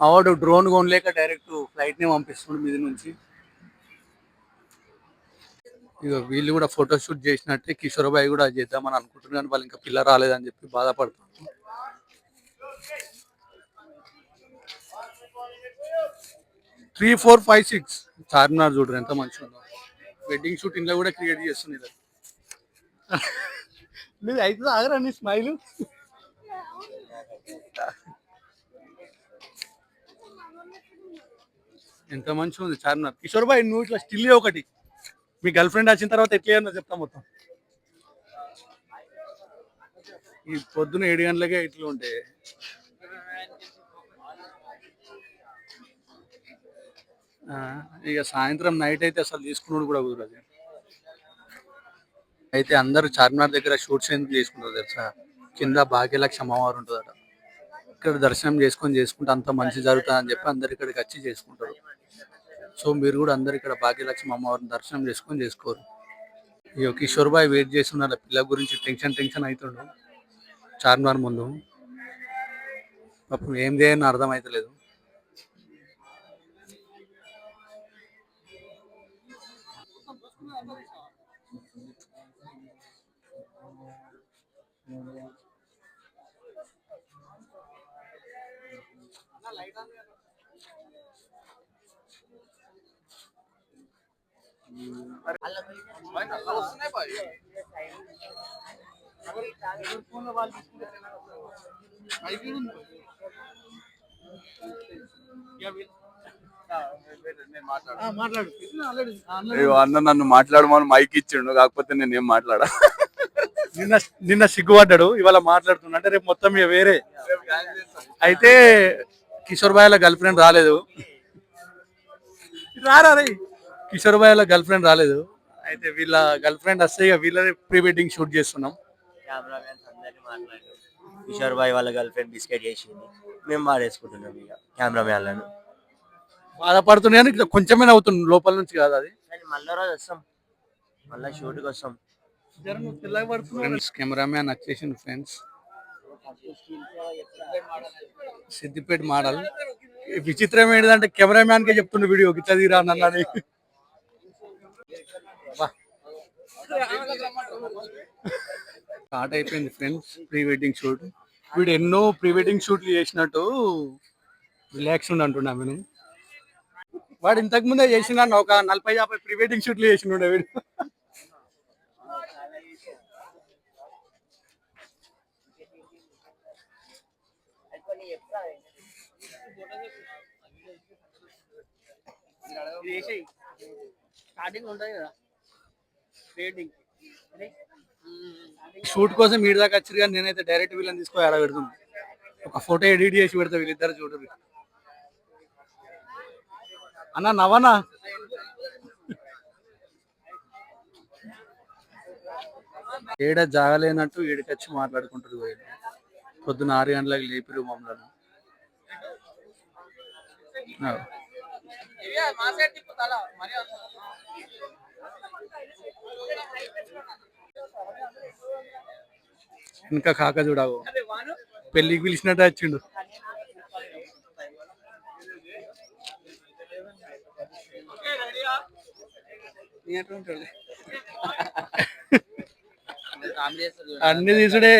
ఆవాడు drone కొనలేక direct ఫ్లైట్ని పంపిస్తుండు మీద నుంచి. ఇక వీళ్ళు కూడా ఫోటో షూట్ చేసినట్టే కిషోర్ బాయ్ కూడా చేద్దామని అనుకుంటున్నాను కానీ వాళ్ళు ఇంకా పిల్ల రాలేదని చెప్పి బాధపడుతున్నారు. Three four five six. Charminar చూడరు ఎంత మంచిగా ఉందో. వెడ్డింగ్ షూట్ ఇంట్లో కూడా క్రియేట్ చేస్తుంది ఇలా. మీరు అయితే ఆగరా నీ స్మైల్ ఎంత మంచిగా ఉంది చార్మినార్. కిషోర్ బాయ్ నువ్వు ఇట్లా స్టిల్ ఒకటి. మీ గర్ల్ ఫ్రెండ్ వచ్చిన తర్వాత ఎట్లా అన్నో చెప్తా మొత్తం. ఈ పొద్దున ఏడు గంటలకే ఇట్లా ఉంటే. ఆ, ఇక సాయంత్రం నైట్ అయితే అసలు తీసుకున్నాడు కూడా కుదరదు. అయితే అందరూ చార్మినార్ దగ్గర షూట్స్ ఎందుకు చేసుకుంటారు తెలుసా? కింద భాగ్యలక్ష్మి అమ్మవారు ఉంటుందట. ఇక్కడ దర్శనం చేసుకొని చేసుకుంటే అంత మంచి జరుగుతుంది అని చెప్పి అందరు ఇక్కడికి వచ్చి చేసుకుంటారు. సో మీరు కూడా అందరు ఇక్కడ భాగ్యలక్ష్మి అమ్మవారిని దర్శనం చేసుకొని చేసుకోరు. ఈ కిషోర్ బాయ్ వెయిట్ చేస్తున్నారు. పిల్ల గురించి టెన్షన్ టెన్షన్ అవుతుండు చార్మినార్ ముందు. పాపం ఏం చేయని అర్థం అవుతలేదు మాట్లాడు అన్న నన్ను మాట్లాడమని మైక్ ఇచ్చిండు కాకపోతే నేను ఏం మాట్లాడా? నిన్న నిన్న సిగ్గుపడ్డాడు ఇవాళ మాట్లాడుతున్నా అంటే రేపు మొత్తం ఇక వేరే. అయితే కిషోర్ బాయ్ గర్ల్ ఫ్రెండ్ రాలేదు. రారా రే? కిషోర్ బాయ్ గర్ల్ ఫ్రెండ్ రాలేదు. అయితే వీళ్ళ గర్ల్ ఫ్రెండ్ వస్తే ఇక వీళ్ళ ప్రీ వెడ్డింగ్ షూట్ చేస్తున్నాం కెమెరామెన్స్ అందరినీ మాట్లాడారు కిషోర్ బాయ్ వాళ్ళ గర్ల్ ఫ్రెండ్ బిస్కెట్ చేసింది. మేము మాడేసుకుంటున్నాం ఇక కెమెరామ్యాన్లను బాధపడుతున్నాయి కానీ ఇట్లా కొంచెమే నవ్వుతుంది లోపల నుంచి కాదు అది. కానీ మళ్ళీ రోజు వస్తాం. మళ్ళీ షూట్కి వస్తాం. ఫ్రెండ్స్ కెమెరామ్యాన్ వచ్చేసింది ఫ్రెండ్స్ సిద్దిపేట మోడల్. విచిత్రం ఏంటంటే కెమెరామ్యాన్ కే చెప్తుండే వీడియో గిట్లా తీరా నన్నని స్టార్ట్ అయిపోయింది ఫ్రెండ్స్ ప్రీ వెడ్డింగ్ షూట్ వీడు ఎన్నో ప్రీ వెడ్డింగ్ షూట్లు చేసినట్టు రిలాక్స్ ఉండి అంటున్నా నేను వాడు ఇంతకు ముందే చేసిన ఒక నలభై యాభై ప్రీ వెడ్డింగ్ షూట్లు చేసిండే వీడు. స్టార్టింగ్ ఉంటుంది కదా. ట్రేడింగ్ షూట్ కోసం వీడి దాకా వచ్చారు కానీ నేనైతే డైరెక్ట్ వీళ్ళని తీసుకొని ఎలా పెడుతుంది ఒక ఫోటో ఎడిట్ చేసి పెడతా వీళ్ళిద్దరు చూడరు. అన్న నవనా ఏడ జాగలేనట్టు ఏడికొచ్చి మాట్లాడుకుంటారు వీళ్ళు. పొద్దున ఆరు గంటలకు లేపిరు మమ్మల్ని. ఇంకా కాక చూడవు. పెళ్ళికి పిలిచినట్టు వచ్చిండు. అన్ని తీసుడే.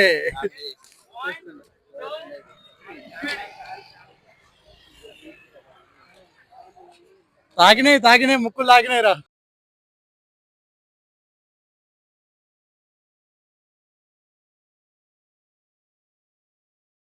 తాగినాయి తాగినాయి ముక్కులు తాగినాయి రా